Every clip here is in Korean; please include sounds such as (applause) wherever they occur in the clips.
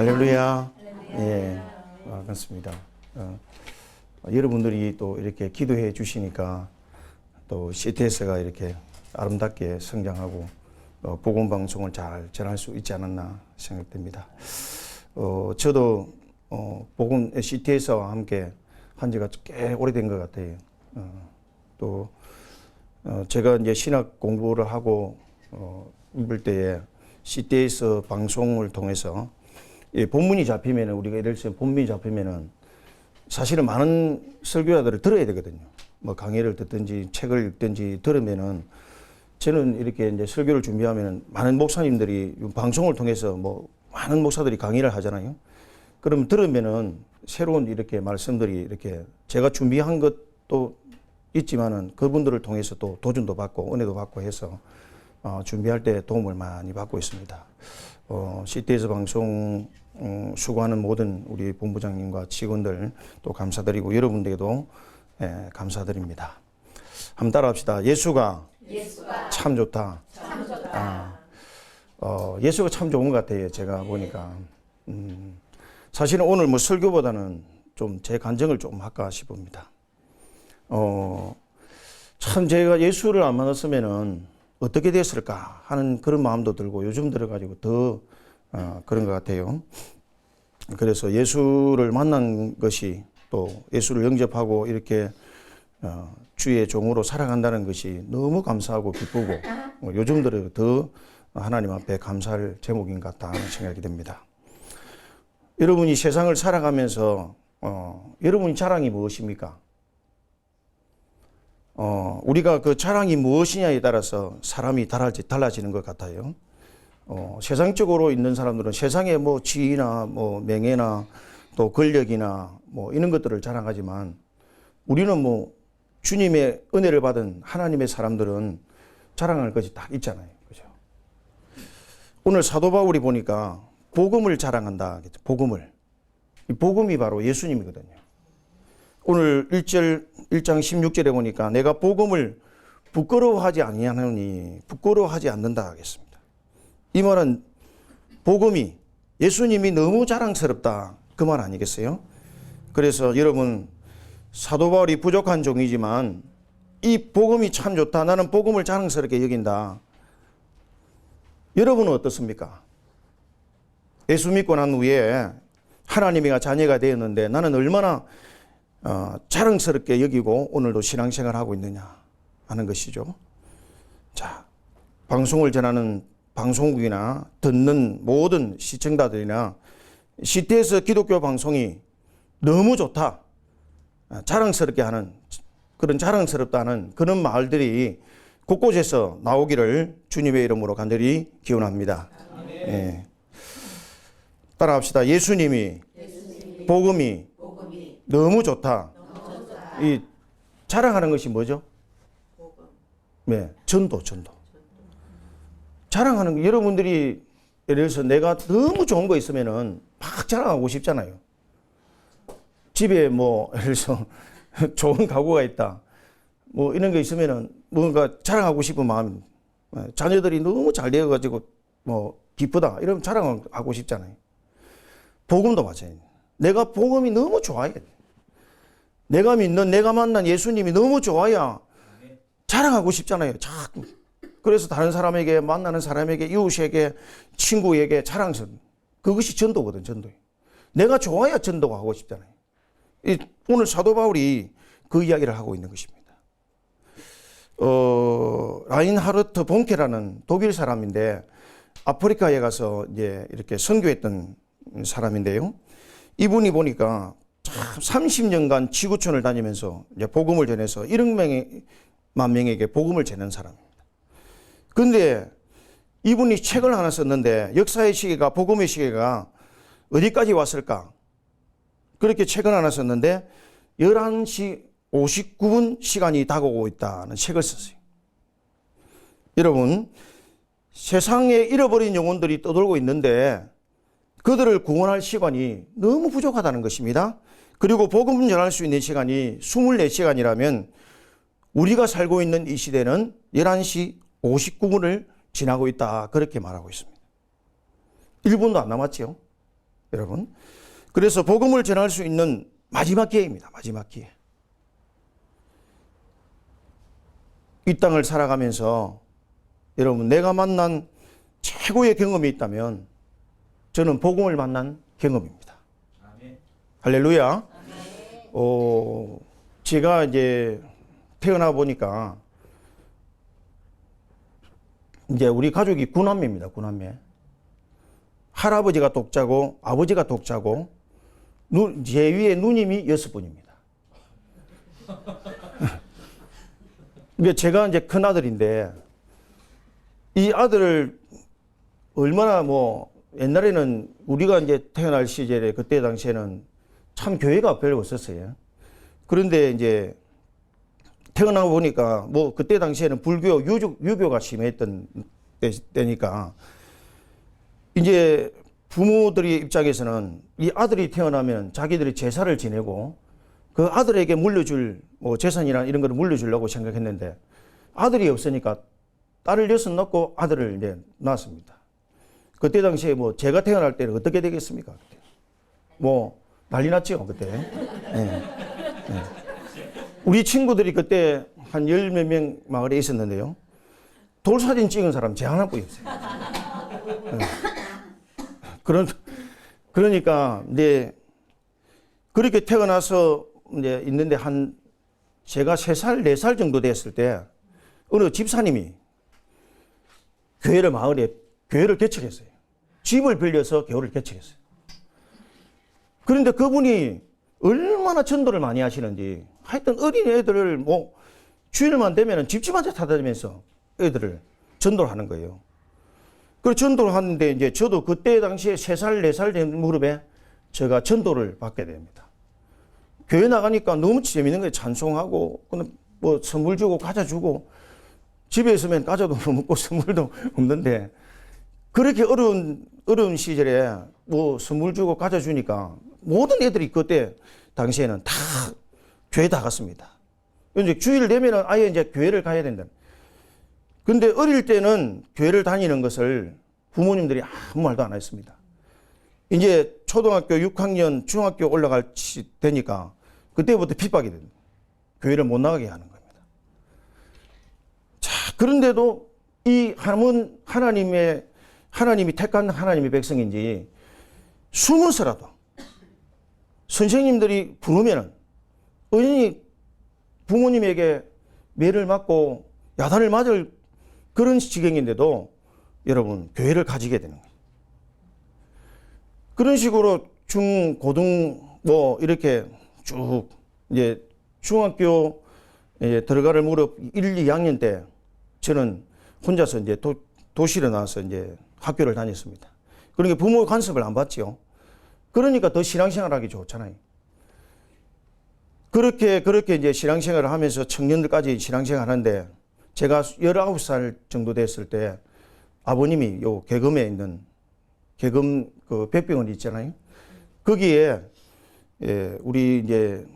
할렐루야. 예, 반갑습니다. 어, 여러분들이 또 이렇게 기도해 주시니까 또 CTS가 이렇게 아름답게 성장하고 어, 복음 방송을 잘 전할 수 있지 않았나 생각됩니다. 어, 저도 어, 복음 CTS와 함께 한 지가 꽤 오래된 것 같아요. 어, 또 어, 제가 이제 신학 공부를 하고 어, 이럴 때에 CTS 방송을 통해서 이 본문이 잡히면은 우리가 예를 들어서 본문이 잡히면은 사실은 많은 설교자들을 들어야 되거든요. 뭐 강의를 듣든지 책을 읽든지 들으면은 저는 이렇게 이제 설교를 준비하면은 많은 목사님들이 방송을 통해서 뭐 많은 목사들이 강의를 하잖아요. 그럼 들으면은 새로운 이렇게 말씀들이 이렇게 제가 준비한 것도 있지만은 그분들을 통해서 또 도전도 받고 은혜도 받고 해서 어, 준비할 때 도움을 많이 받고 있습니다. 어, CTS 방송 음, 수고하는 모든 우리 본부장님과 직원들 또 감사드리고 여러분들에게도 예, 감사드립니다. 한번 따라합시다. 예수가, 참 좋다. 아, 어, 예수가 참 좋은 것 같아요. 제가 보니까. 음, 사실은 오늘 뭐 설교보다는 좀 제 간증을 좀 할까 싶습니다. 어, 참 제가 예수를 안 만났으면은 어떻게 됐을까 하는 그런 마음도 들고 요즘 들어가지고 더 어, 그런 것 같아요. 그래서 예수를 만난 것이 또 예수를 영접하고 이렇게 어, 주의 종으로 살아간다는 것이 너무 감사하고 기쁘고 어, 요즘 들어 더 하나님 앞에 감사할 제목인 것 같다 하는 생각이 듭니다. 여러분이 세상을 살아가면서 어, 여러분이 자랑이 무엇입니까? 어, 우리가 그 자랑이 무엇이냐에 따라서 사람이 달라지, 달라지는 것 같아요. 어, 세상적으로 있는 사람들은 세상의 뭐 지위나 뭐 명예나 또 권력이나 뭐 이런 것들을 자랑하지만 우리는 뭐 주님의 은혜를 받은 하나님의 사람들은 자랑할 것이 다 있잖아요. 그죠? 오늘 사도 바울이 보니까 복음을 자랑한다. 복음을. 이 복음이 바로 예수님이거든요. 오늘 1절 1장 16절에 보니까 내가 복음을 부끄러워하지 아니하노니 부끄러워하지 않는다 하겠습니다. 이 말은 복음이 예수님이 너무 자랑스럽다 그 말 아니겠어요? 그래서 여러분 사도 바울이 부족한 종이지만 이 복음이 참 좋다. 나는 복음을 자랑스럽게 여긴다. 여러분은 어떻습니까? 예수 믿고 난 후에 하나님이가 자녀가 되었는데 나는 얼마나 어, 자랑스럽게 여기고 오늘도 신앙생활 하고 있느냐 하는 것이죠. 자, 방송을 전하는 방송국이나 듣는 모든 시청자들이나 시대에서 기독교 방송이 너무 좋다. 어, 자랑스럽게 하는 그런 자랑스럽다는 그런 말들이 곳곳에서 나오기를 주님의 이름으로 간절히 기원합니다. 예. 따라합시다. 예수님이, 복음이, 너무 좋다. 이 자랑하는 것이 뭐죠? 네, 전도, 전도. 자랑하는 거, 여러분들이 예를 들어서 내가 너무 좋은 거 있으면은 막 자랑하고 싶잖아요. 집에 뭐, (laughs) 예를 들어서 좋은 가구가 있다. 뭐 이런 게 있으면은 뭔가 자랑하고 싶은 마음. 자녀들이 너무 잘 되어가지고 뭐 기쁘다. 이러면 자랑하고 싶잖아요. 복음도 마찬가지예요. 내가 복음이 너무 좋아야 돼. 내가 믿는 내가 만난 예수님이 너무 좋아야 자랑하고 싶잖아요. 자꾸. 그래서 다른 사람에게 만나는 사람에게 이웃에게 친구에게 자랑스러운 그것이 전도거든 전도. 내가 좋아야 전도가 하고 싶잖아요. 이, 오늘 사도 바울이 그 이야기를 하고 있는 것입니다. 어, 라인하르트 본케라는 독일 사람인데 아프리카에 가서 이제 이렇게 선교했던 사람인데요. 이분이 보니까 참 30년간 지구촌을 다니면서 복음을 전해서 1억 명만 명에게 복음을 전한 사람입니다. 근데 이분이 책을 하나 썼는데 역사의 시계가 복음의 시계가 어디까지 왔을까? 그렇게 책을 하나 썼는데 11시 59분 시간이 다가오고 있다는 책을 썼어요. 여러분, 세상에 잃어버린 영혼들이 떠돌고 있는데 그들을 구원할 시간이 너무 부족하다는 것입니다. 그리고 복음 전할 수 있는 시간이 24시간이라면 우리가 살고 있는 이 시대는 11시 59분을 지나고 있다. 그렇게 말하고 있습니다. 1분도 안 남았지요. 여러분. 그래서 복음을 전할 수 있는 마지막 기회입니다. 마지막 기회. 이 땅을 살아가면서 여러분 내가 만난 최고의 경험이 있다면 저는 복음을 만난 경험입니다. 할렐루야. 어, 제가 이제 태어나 보니까 이제 우리 가족이 구남매입니다. 구남매. 할아버지가 독자고 아버지가 독자고 누, 제 위에 누님이 여섯 분입니다. (laughs) 근데 제가 이제 큰 아들인데 이 아들을 얼마나 뭐 옛날에는 우리가 이제 태어날 시절에 그때 당시에는 참 교회가 별로 없었어요. 그런데 이제 태어나 보니까 뭐 그때 당시에는 불교 유교, 유교가 심했던 때, 때니까 이제 부모들의 입장에서는 이 아들이 태어나면 자기들이 제사를 지내고 그 아들에게 물려줄 뭐 재산이나 이런 거를 물려주려고 생각했는데 아들이 없으니까 딸을 여섯 낳고 아들을 이제 낳았습니다. 그때 당시에 뭐 제가 태어날 때는 어떻게 되겠습니까? 뭐 난리 났죠 그때. 예. 예. 우리 친구들이 그때 한 열 몇 명 마을에 있었는데요. 돌사진 찍은 사람 제 하나뿐이 없어요. 예. 그런 그러니까 이제 그렇게 태어나서 이제 있는데 한 제가 세 살, 네 살 정도 됐을 때 어느 집사님이 교회를 마을에 교회를 개척했어요. 집을 빌려서 교회를 개척했어요. 그런데 그분이 얼마나 전도를 많이 하시는지 하여튼 어린 애들을 뭐 주일만 되면 집집한테 타다니면서 애들을 전도를 하는 거예요. 그 전도를 하는데 이제 저도 그때 당시에 세 살, 네 살 된 무렵에 제가 전도를 받게 됩니다. 교회 나가니까 너무 재밌는 거예요. 찬송하고, 그뭐 선물 주고 과자 주고, 집에 있으면 과자도 못 (laughs) 먹고 선물도 없는데, 그렇게 어려운, 어려운 시절에 뭐 선물 주고 과자 주니까 모든 애들이 그때 당시에는 다 교회 다 갔습니다. 이제 주일 되면은 아예 이제 교회를 가야 된다. 근데 어릴 때는 교회를 다니는 것을 부모님들이 아무 말도 안 했습니다. 이제 초등학교 6학년, 중학교 올라갈 시 되니까 그때부터 핍박이 됩니다. 교회를 못 나가게 하는 겁니다. 자, 그런데도 이 하나님의 하나님이 택한 하나님의 백성인지 숨어서라도 선생님들이 부르면은 의원이 부모님에게 매를 맞고 야단을 맞을 그런 지경인데도 여러분 교회를 가지게 되는 거예요. 그런 식으로 중, 고등 뭐 이렇게 쭉 이제 중학교 이제 들어가를 무렵 1, 2학년 때 저는 혼자서 이제 도, 도시로 나와서 이제 학교를 다녔습니다. 그러니까 부모 간섭을 안 받지요. 그러니까 더 신앙생활하기 좋잖아요. 그렇게 그렇게 이제 신앙생활을 하면서 청년들까지 신앙생활 하는데 제가 19살 정도 됐을 때 아버님이 요 개금에 있는 개금 그 백병원 있잖아요. 거기에 예, 우리 이제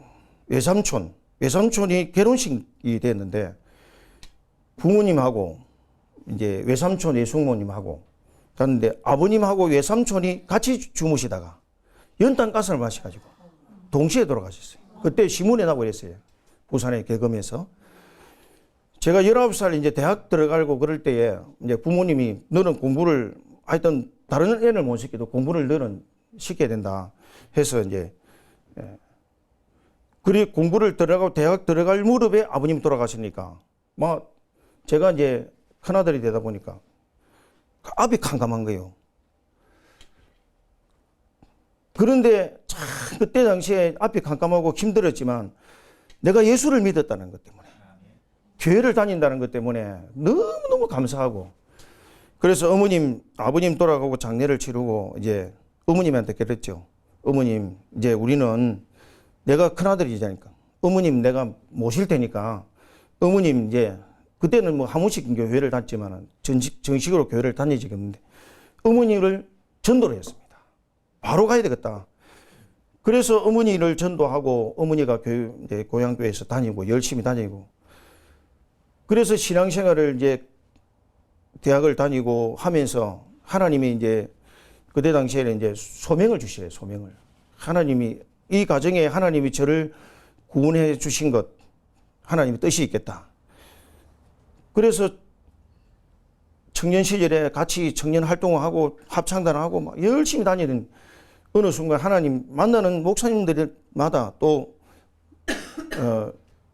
외삼촌, 외삼촌이 결혼식이 됐는데 부모님하고 이제 외삼촌 외숙모님하고 갔는데 아버님하고 외삼촌이 같이 주무시다가 연탄 가스를 마셔가지고 동시에 돌아가셨어요. 그때 신문에 나고 그랬어요. 부산의 개금에서. 제가 19살 이제 대학 들어가고 그럴 때에 이제 부모님이 너는 공부를 하여튼 다른 애를 못 시켜도 공부를 너는 시켜야 된다 해서 이제 예. 그리 공부를 들어가고 대학 들어갈 무렵에 아버님 돌아가시니까 막 제가 이제 큰아들이 되다 보니까 앞이 캄캄한 거예요. 그런데 참 그때 당시에 앞이 캄캄하고 힘들었지만 내가 예수를 믿었다는 것 때문에 교회를 다닌다는 것 때문에 너무너무 감사하고 그래서 어머님, 아버님 돌아가고 장례를 치르고 이제 어머님한테 그랬죠. 어머님, 이제 우리는 내가 큰아들이자니까 어머님 내가 모실 테니까 어머님 이제 그때는 뭐 한문식 교회를 다녔지만 정식, 정식으로 교회를 다니지 않는데 어머니를 전도를 했습니다. 바로 가야 되겠다. 그래서 어머니를 전도하고 어머니가 교회, 고향교회에서 다니고 열심히 다니고 그래서 신앙생활을 이제 대학을 다니고 하면서 하나님이 이제 그때 당시에는 이제 소명을 주시래요. 소명을 하나님이 이 가정에 하나님이 저를 구원해 주신 것 하나님의 뜻이 있겠다. 그래서 청년 시절에 같이 청년 활동을 하고 합창단하고 막 열심히 다니는 어느 순간 하나님 만나는 목사님들마다 또 어,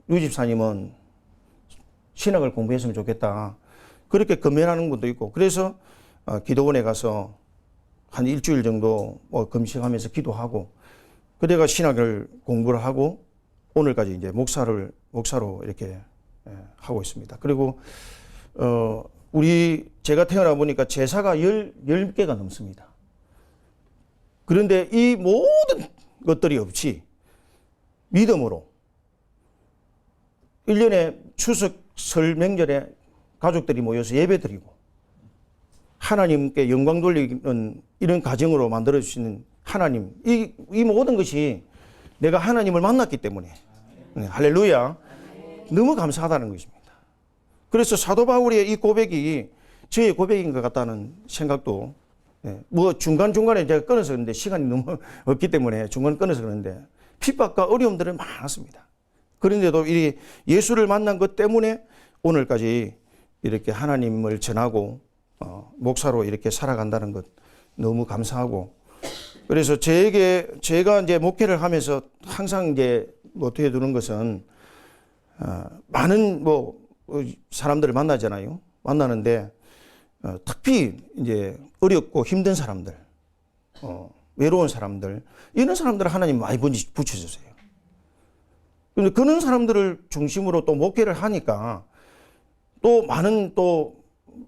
유집사님은 신학을 공부했으면 좋겠다. 그렇게 금연하는 분도 있고 그래서 어, 기도원에 가서 한 일주일 정도 뭐 금식하면서 기도하고 그대가 신학을 공부를 하고 오늘까지 이제 목사를 목사로 이렇게 예, 하고 있습니다. 그리고 어 우리 제가 태어나 보니까 제사가 열, 열 개가 넘습니다. 그런데 이 모든 것들이 없이 믿음으로 1년에 추석 설 명절에 가족들이 모여서 예배 드리고 하나님께 영광 돌리는 이런 가정으로 만들어 주시는 하나님 이, 이 모든 것이 내가 하나님을 만났기 때문에 네, 할렐루야 너무 감사하다는 것입니다. 그래서 사도 바울의 이 고백이 저의 고백인 것 같다는 생각도 예, 뭐 중간중간에 제가 끊어서 그런데 시간이 너무 (laughs) 없기 때문에 중간 끊어서 그러는데 핍박과 어려움들은 많았습니다. 그런데도 이 예수를 만난 것 때문에 오늘까지 이렇게 하나님을 전하고 어, 목사로 이렇게 살아간다는 것 너무 감사하고 그래서 제게 제가 이제 목회를 하면서 항상 이제 어떻게 두는 것은 어, 많은 뭐 어, 사람들을 만나잖아요. 만나는데 어, 특히 이제 어렵고 힘든 사람들, 어, 외로운 사람들 이런 사람들을 하나님 많이 붙여주세요. 근데 그런 사람들을 중심으로 또 목회를 하니까 또 많은 또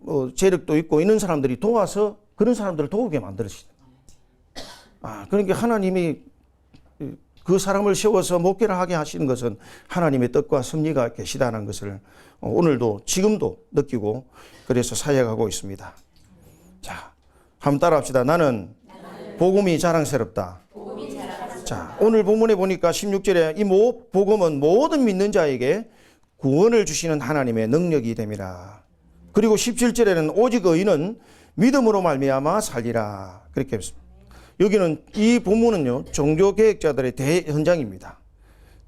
어, 재력도 있고 있는 사람들이 도와서 그런 사람들을 도우게 만들어주시다. 아, 그러니까 하나님이 그 사람을 세워서 목회를 하게 하시는 것은 하나님의 뜻과 섭리가 계시다는 것을 어, 오늘도 지금도 느끼고 그래서 사역하고 있습니다. 자, 한번 따라합시다. 나는 복음이 자랑스럽다. 자, 오늘 본문에 보니까 16절에 이 모, 복음은 모든 믿는 자에게 구원을 주시는 하나님의 능력이 됨이라. 그리고 17절에는 오직 의인은 믿음으로 말미암아 살리라. 그렇게 했습니다. 여기는 이 본문은요 종교 계획자들의 대현장입니다.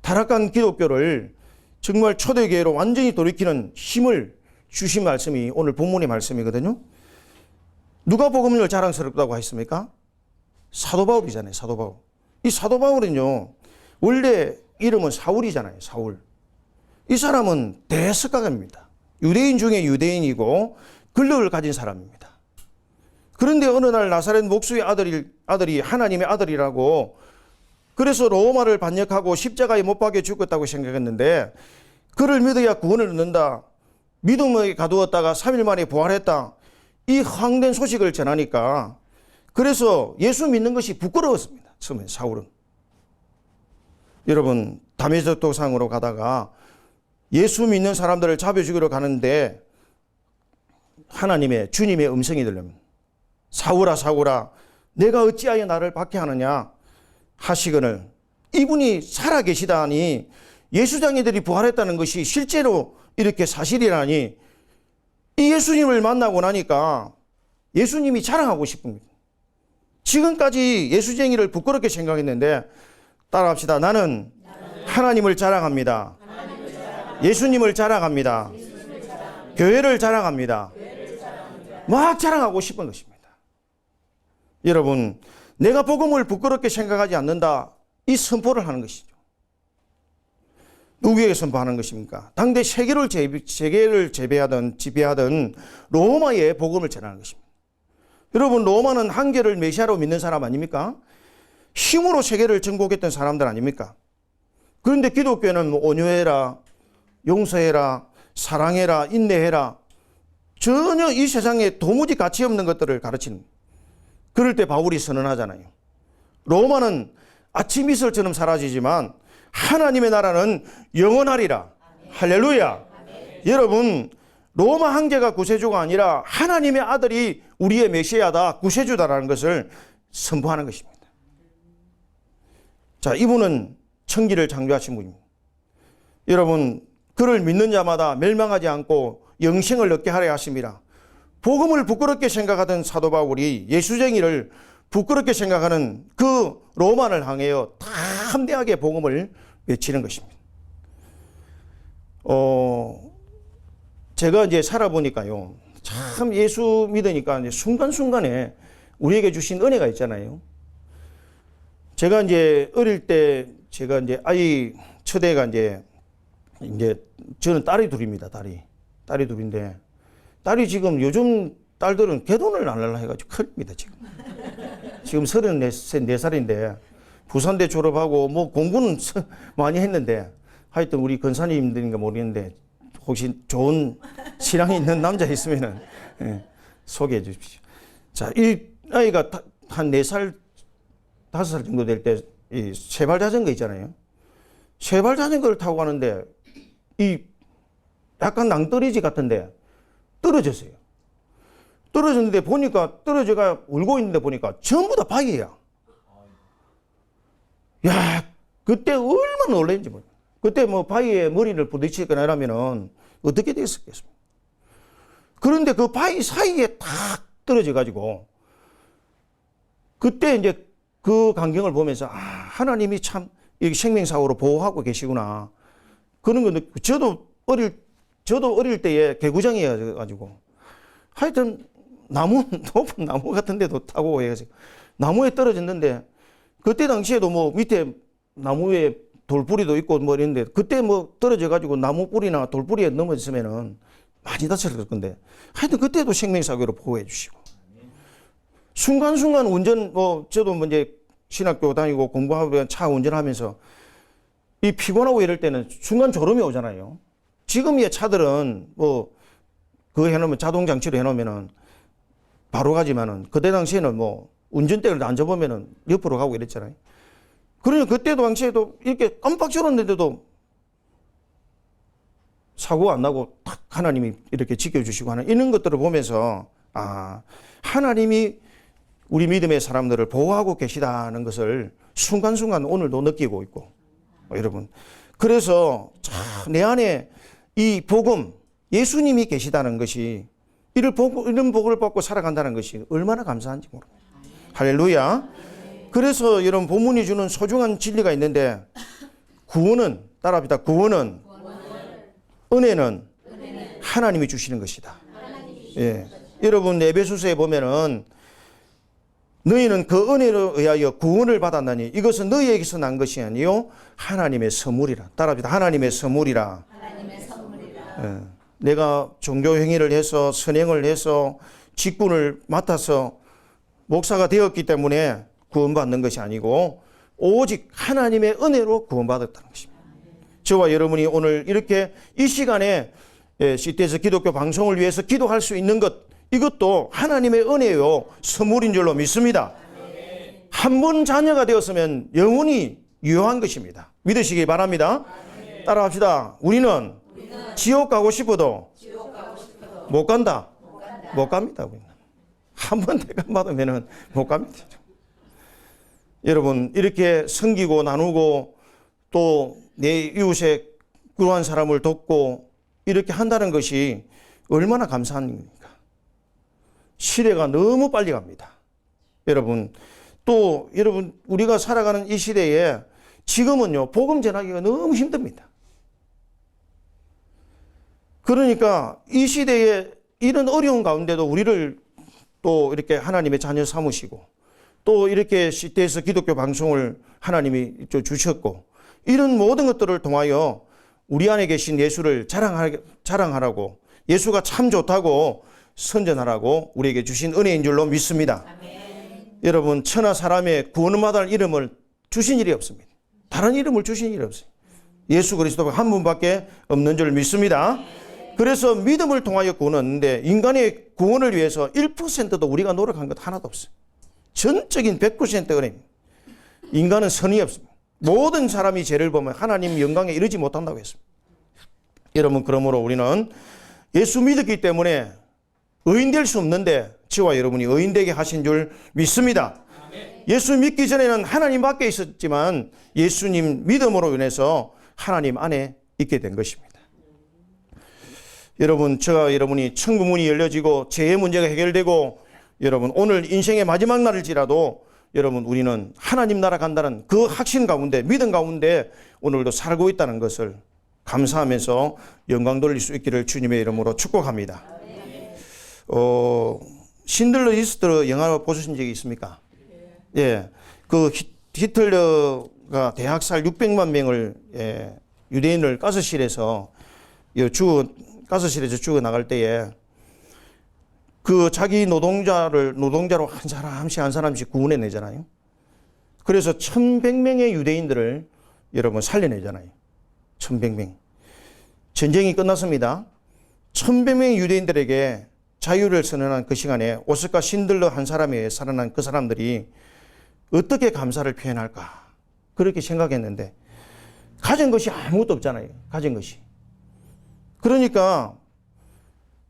타락한 기독교를 정말 초대교회로 완전히 돌이키는 힘을 주신 말씀이 오늘 본문의 말씀이거든요. 누가 복음을 자랑스럽다고 했습니까? 사도 바울이잖아요. 사도 바울. 이 사도 바울은요 원래 이름은 사울이잖아요. 사울. 이 사람은 대석가입니다. 유대인 중에 유대인이고 근력을 가진 사람입니다. 그런데 어느 날 나사렛 목수의 아들이, 아들이 하나님의 아들이라고 그래서 로마를 반역하고 십자가에 못 박혀 죽었다고 생각했는데 그를 믿어야 구원을 얻는다. 믿음에 가두었다가 3일 만에 부활했다. 이 황된 소식을 전하니까 그래서 예수 믿는 것이 부끄러웠습니다. 처음에 사울은. 여러분 담에색 도상으로 가다가 예수 믿는 사람들을 잡아 죽이러 가는데 하나님의 주님의 음성이 들립니다. 사울아 사울아 내가 어찌하여 나를 박해하느냐 하시거늘 이분이 살아 계시다니 예수장이들이 부활했다는 것이 실제로 이렇게 사실이라니 이 예수님을 만나고 나니까 예수님이 자랑하고 싶습니다. 지금까지 예수쟁이를 부끄럽게 생각했는데 따라합시다. 나는 하나님을 자랑합니다. 예수님을 자랑합니다. 교회를 자랑합니다. 막 자랑하고 싶은 것입니다. 여러분, 내가 복음을 부끄럽게 생각하지 않는다. 이 선포를 하는 것이죠. 누구에게 선포하는 것입니까? 당대 세계를 제, 세계를 재배하던 지배하던 로마의 복음을 전하는 것입니다. 여러분, 로마는 한계를 메시아로 믿는 사람 아닙니까? 힘으로 세계를 정복했던 사람들 아닙니까? 그런데 기독교는 뭐 온유해라, 용서해라, 사랑해라, 인내해라. 전혀 이 세상에 도무지 가치 없는 것들을 가르치는. 그럴 때 바울이 선언하잖아요. 로마는 아침 이슬처럼 사라지지만 하나님의 나라는 영원하리라. 할렐루야. 여러분, 로마 한계가 구세주가 아니라 하나님의 아들이 우리의 메시아다, 구세주다라는 것을 선포하는 것입니다. 자, 이분은 천기를 창조하신 분입니다. 여러분, 그를 믿는 자마다 멸망하지 않고 영생을 얻게 하려 하심이라. 복음을 부끄럽게 생각하던 사도 바울이 예수쟁이를 부끄럽게 생각하는 그 로마를 향하여 담대하게 복음을 외치는 것입니다. 어, 제가 이제 살아보니까요. 참 예수 믿으니까 이제 순간순간에 우리에게 주신 은혜가 있잖아요. 제가 이제 어릴 때 제가 이제 아이 첫애가 이제 이제 저는 딸이 둘입니다. 딸이 딸이 둘인데 딸이 지금 요즘 딸들은 개돈을 안 하려 해가지고 큰입니다 지금. 지금 서른네 네 살인데 부산대 졸업하고 뭐 공부는 (laughs) 많이 했는데 하여튼 우리 건사님들인가 모르겠는데 혹시 좋은 신앙이 있는 남자 있으면은 예, 소개해 주십시오. 자, 이 아이가 한네 살, 다섯 살 정도 될 때 이 세발 자전거 있잖아요. 세발 자전거를 타고 가는데 이 약간 낭떠러지 같은데 떨어졌어요. 떨어졌는데 보니까 떨어져가 울고 있는데 보니까 전부 다 바위야. 야, 그때 얼마나 놀랐는지 모르 그때 뭐 바위에 머리를 부딪히거나 이러면은 어떻게 됐었겠습니까? 그런데 그 바위 사이에 탁 떨어져 가지고 그때 이제 그 광경을 보면서 아, 하나님이 참이 생명사고로 보호하고 계시구나. 그런 거 느끼고 저도 어릴 저도 어릴 때에 개구장이어 가지고. 하여튼 나무 (laughs) 높은 나무 같은 데도 타고 해가지고 나무에 떨어졌는데 그때 당시에도 뭐 밑에 나무에 돌뿌리도 있고 뭐 이랬는데 그때 뭐 떨어져 가지고 나무 뿌리나 돌뿌리에 넘어졌으면은 많이 다쳤을 건데. 하여튼 그때도 생명사고로 보호해 주시고. 순간순간 운전 뭐 저도 뭐 이제 신학교 다니고 공부하고 차 운전하면서 이 피곤하고 이럴 때는 순간 졸음이 오잖아요. 지금의 차들은 뭐 그거 해놓으면 자동 장치로 해놓으면은 바로 가지만은 그때 당시에는 뭐 운전대를 앉아보면은 옆으로 가고 이랬잖아요. 그러니 그때도 당시에도 이렇게 깜빡 졸았는데도 사고가 안 나고 탁 하나님이 이렇게 지켜주시고 하는 이런 것들을 보면서 아 하나님이 우리 믿음의 사람들을 보호하고 계시다는 것을 순간순간 오늘도 느끼고 있고 어, 여러분 그래서 참 내 안에 이 복음 예수님이 계시다는 것이 이를 보고 이런 복을 받고 살아간다는 것이 얼마나 감사한지 모릅니다. 할렐루야. 그래서 여러분 본문이 주는 소중한 진리가 있는데 구원은 따라합니다. 구원은 은혜는 하나님이 주시는 것이다. 예. 여러분 에베소서에 보면은 너희는 그 은혜로 의하여 구원을 받았나니 이것은 너희에게서 난 것이 아니요 하나님의 선물이라. 따라합니다. 하나님의 선물이라. 예. 내가 종교 행위를 해서 선행을 해서 직분을 맡아서 목사가 되었기 때문에 구원받는 것이 아니고 오직 하나님의 은혜로 구원받았다는 것입니다. 저와 여러분이 오늘 이렇게 이 시간에 시대에서 기독교 방송을 위해서 기도할 수 있는 것 이것도 하나님의 은혜요 선물인 줄로 믿습니다. 한 번 자녀가 되었으면 영원히 유효한 것입니다. 믿으시기 바랍니다. 따라합시다. 우리는 지옥 가고 싶어도 못 간다. 못 갑니다. 한번 대감 받으면 못 갑니다. 여러분 이렇게 섬기고 나누고 또 내 이웃의 그러한 사람을 돕고 이렇게 한다는 것이 얼마나 감사한 일입니까? 시대가 너무 빨리 갑니다. 여러분 또 여러분 우리가 살아가는 이 시대에 지금은요 복음 전하기가 너무 힘듭니다. 그러니까 이 시대에 이런 어려운 가운데도 우리를 또 이렇게 하나님의 자녀 삼으시고 또 이렇게 시대에서 기독교 방송을 하나님이 주셨고 이런 모든 것들을 통하여 우리 안에 계신 예수를 자랑하, 고 예수가 참 좋다고 선전하라고 우리에게 주신 은혜인 줄로 믿습니다. 아멘. 여러분 천하 사람의 구원을 받을 이름을 주신 일이 없습니다. 다른 이름을 주신 일이 없어요. 예수 그리스도가 한 분밖에 없는 줄 믿습니다. 그래서 믿음을 통하여 구원했는데 인간의 구원을 위해서 1%도 우리가 노력한 것 하나도 없어요. 전적인 100% 은혜입니다. 인간은 선이 없습니다. 모든 사람이 죄를 보면 하나님 영광에 이르지 못한다고 했습니다. 여러분 그러므로 우리는 예수 믿었기 때문에 의인 될 수 없는데 저와 여러분이 의인 되게 하신 줄 믿습니다. 예수 믿기 전에는 하나님 밖에 있었지만 예수님 믿음으로 인해서 하나님 안에 있게 된 것입니다. 여러분, 저와 여러분이 천국 문이 열려지고 죄의 문제가 해결되고 여러분 오늘 인생의 마지막 날일지라도 여러분 우리는 하나님 나라 간다는 그 확신 가운데 믿음 가운데 오늘도 살고 있다는 것을 감사하면서 영광 돌릴 수 있기를 주님의 이름으로 축복합니다. 어, 신들러 리스트 영화 보신 적이 있습니까? 예. 그 히- 히틀러가 대학살 600만 명을 예, 유대인을 가스실에서 요 죽어 가스실에서 죽어 나갈 때에 그 자기 노동자를 노동자로 한 사람씩 한 사람씩 구원해 내잖아요. 그래서 1100명의 유대인들을 여러분 살려내잖아요. 1100명. 전쟁이 끝났습니다. 1100명의 유대인들에게 자유를 선언한 그 시간에 오스카 신들러 한 사람에 살아난 그 사람들이 어떻게 감사를 표현할까? 그렇게 생각했는데 가진 것이 아무것도 없잖아요. 가진 것이. 그러니까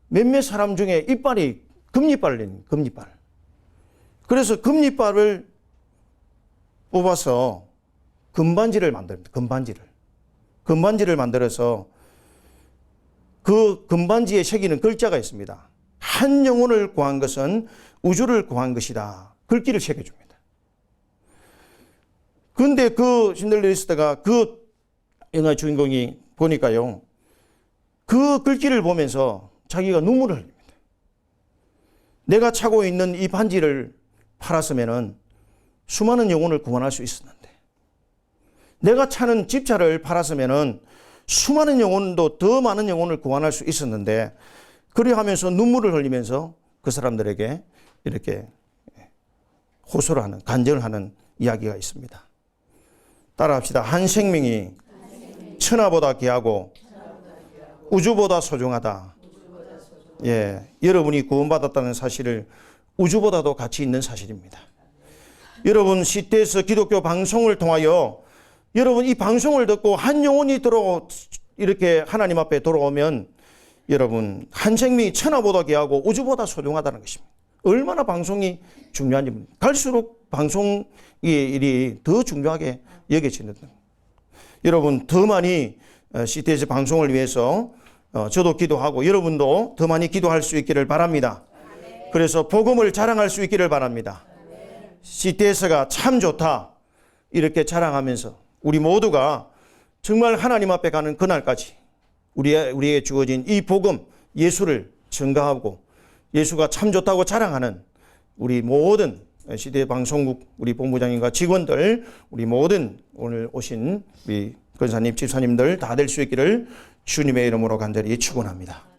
몇몇 사람 중에 이빨이 금리빨을 낸 금리빨. 그래서 금리빨을 뽑아서 금반지를 만듭니다. 금반지를. 금반지를 만들어서 그 금반지에 새기는 글자가 있습니다. 한 영혼을 구한 것은 우주를 구한 것이다. 글귀를 새겨줍니다. 근데 그 신들리스트가 그 영화 주인공이 보니까요. 그 글귀를 보면서 자기가 눈물을 흘립니다. 내가 차고 있는 이 반지를 팔았으면은 수많은 영혼을 구원할 수 있었는데 내가 차는 집차를 팔았으면은 수많은 영혼도 더 많은 영혼을 구원할 수 있었는데 그리 하면서 눈물을 흘리면서 그 사람들에게 이렇게 호소를 하는 간증을 하는 이야기가 있습니다. 따라합시다. 한 생명이 천하보다 귀하고 우주보다 소중하다. 예, 여러분이 구원받았다는 사실을 우주보다도 가치 있는 사실입니다. 여러분 시대에서 기독교 방송을 통하여 여러분 이 방송을 듣고 한 영혼이 들어 이렇게 하나님 앞에 돌아오면 여러분 한 생명이 천하보다 귀하고 우주보다 소중하다는 것입니다. 얼마나 방송이 중요한지 갈수록 방송의 일이 더 중요하게 여겨지는 여러분 더 많이 CTS 방송을 위해서 어, 저도 기도하고 여러분도 더 많이 기도할 수 있기를 바랍니다. 그래서 복음을 자랑할 수 있기를 바랍니다. CTS가 참 좋다 이렇게 자랑하면서 우리 모두가 정말 하나님 앞에 가는 그날까지 우리 우리에게 주어진 이 복음 예수를 증가하고 예수가 참 좋다고 자랑하는 우리 모든 시대 방송국 우리 본부장님과 직원들 우리 모든 오늘 오신 우리 권사님 집사님들 다 될 수 있기를 주님의 이름으로 간절히 축원합니다.